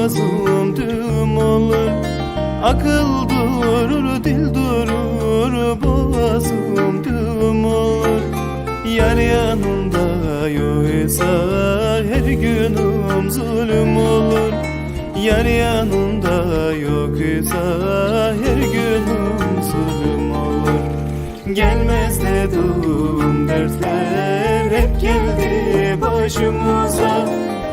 boğazım düğüm olur Akıl durur, dil durur, boğazım düğüm olur. Yar yanında yoksa her günüm zulüm olur. Yar yanında yoksa her günüm zulüm olur. Gelmez dedim dertler hep geldi başımıza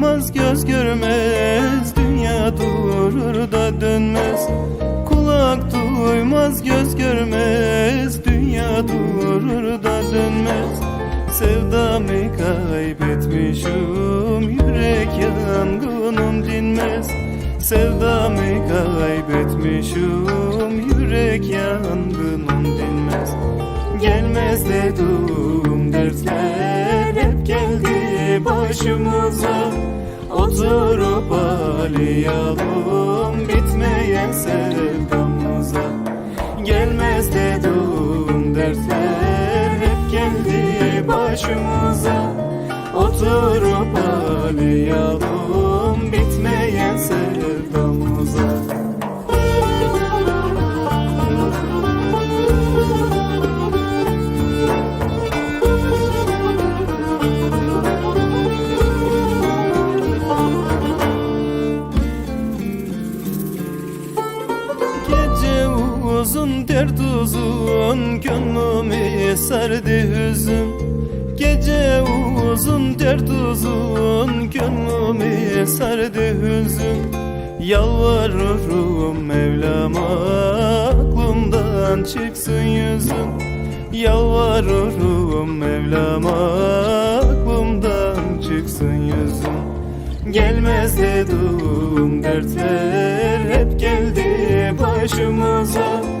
duymaz göz görmez Dünya durur da dönmez. Kulak duymaz göz görmez Dünya durur da dönmez. Sevdamı kaybetmişim Yürek yangınım dinmez. Sevdamı kaybetmişim Yürek yangınım dinmez. Gelmez dedim başımıza Oturup ağlayalım bitmeyen sevdamıza. Gelmez dedim dertler hep geldi başımıza. Oturup ağlayalım bitmeyen sevdamıza uzun dert uzun Gönlümü sardı hüzün. Gece uzun dert uzun Gönlümü sardı hüzün. Yalvarırım Mevlam'a Aklımdan çıksın yüzün. Yalvarırım Mevlam'a Aklımdan çıksın yüzün. Gelmez dedim dertler hep geldi başımıza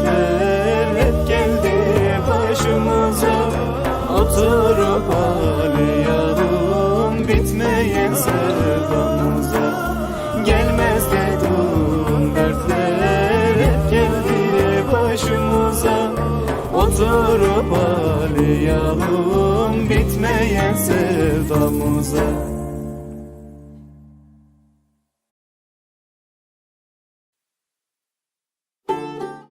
Oturup ağlayalım bitmeyen sevdamıza